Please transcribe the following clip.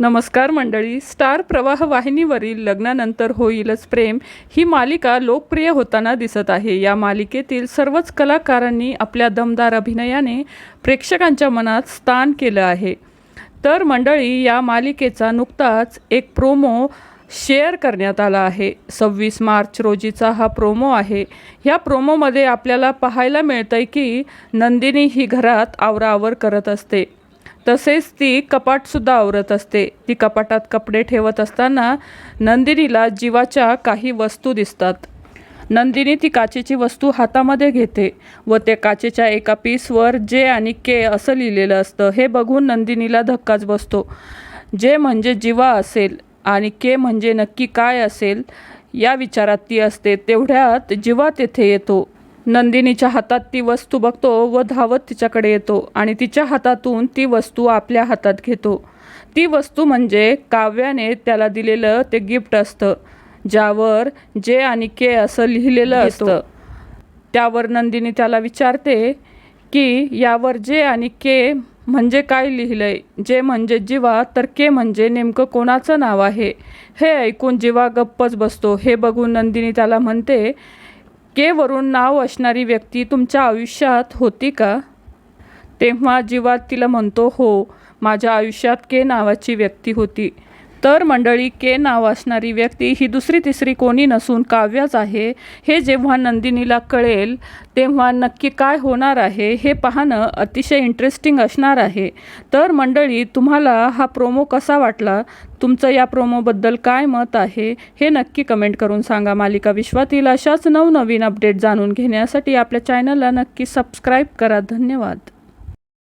नमस्कार मंडळी. स्टार प्रवाह वाहिनीवरील लग्नानंतर होईलच प्रेम. ही मालिका लोकप्रिय होताना दिसत आहे. या मालिकेतील सर्वच कलाकारांनी आपल्या दमदार अभिनयाने प्रेक्षकांच्या मनात स्थान केलं आहे. तर मंडळी या मालिकेचा नुकताच एक प्रोमो शेअर करण्यात आला आहे. सव्वीस मार्च रोजीचा हा प्रोमो आहे. ह्या प्रोमोमध्ये आपल्याला पाहायला मिळतंय की नंदिनी ही घरात आवराआवर करत असते. तसेच ती कपाटसुद्धा आवरत असते. ती कपाटात कपडे ठेवत असताना नंदिनीला जीवाच्या काही वस्तू दिसतात. नंदिनी ती काचेची वस्तू हातामध्ये घेते व त्या काचेच्या एका पीसवर जे आणि के असं लिहिलेलं असतं हे बघून नंदिनीला धक्काच बसतो. जे म्हणजे जीवा असेल आणि के म्हणजे नक्की काय असेल या विचारात ती असते. तेवढ्यात जीवा तेथे येतो. नंदिनीच्या हातात ती वस्तू बघतो व धावत तिच्याकडे येतो आणि तिच्या हातातून ती वस्तू आपल्या हातात घेतो. ती वस्तू म्हणजे काव्याने त्याला दिलेलं ते गिफ्ट असतं ज्यावर जे आणि के असं लिहिलेलं असतं. त्यावर नंदिनी त्याला विचारते की यावर जे आणि के म्हणजे काय लिहिलंय? जे म्हणजे जीवा तर के म्हणजे नेमकं कोणाचं नाव आहे? हे ऐकून जीवा गप्पच बसतो. हे बघून नंदिनी त्याला म्हणते के वरून नाव असणारी व्यक्ती तुमच्या आयुष्यात होती का? तेव्हा जीवात तिला म्हणतो हो माझ्या आयुष्यात के नावाची व्यक्ती होती. तर मंडळी के नाव असणारी व्यक्ती ही दुसरी तिसरी कोणी नसून काव्याच आहे. हे जेव्हा नंदिनीला कळेल तेव्हा नक्की काय होणार आहे हे पाहणं अतिशय इंटरेस्टिंग असणार आहे. तर मंडळी तुम्हाला हा प्रोमो कसा वाटला? तुमचं या प्रोमोबद्दल काय मत आहे? हे नक्की कमेंट करून सांगा. मालिका विश्वातील अशाच नवनवीन अपडेट जाणून घेण्यासाठी आपल्या चॅनलला नक्की सबस्क्राईब करा. धन्यवाद.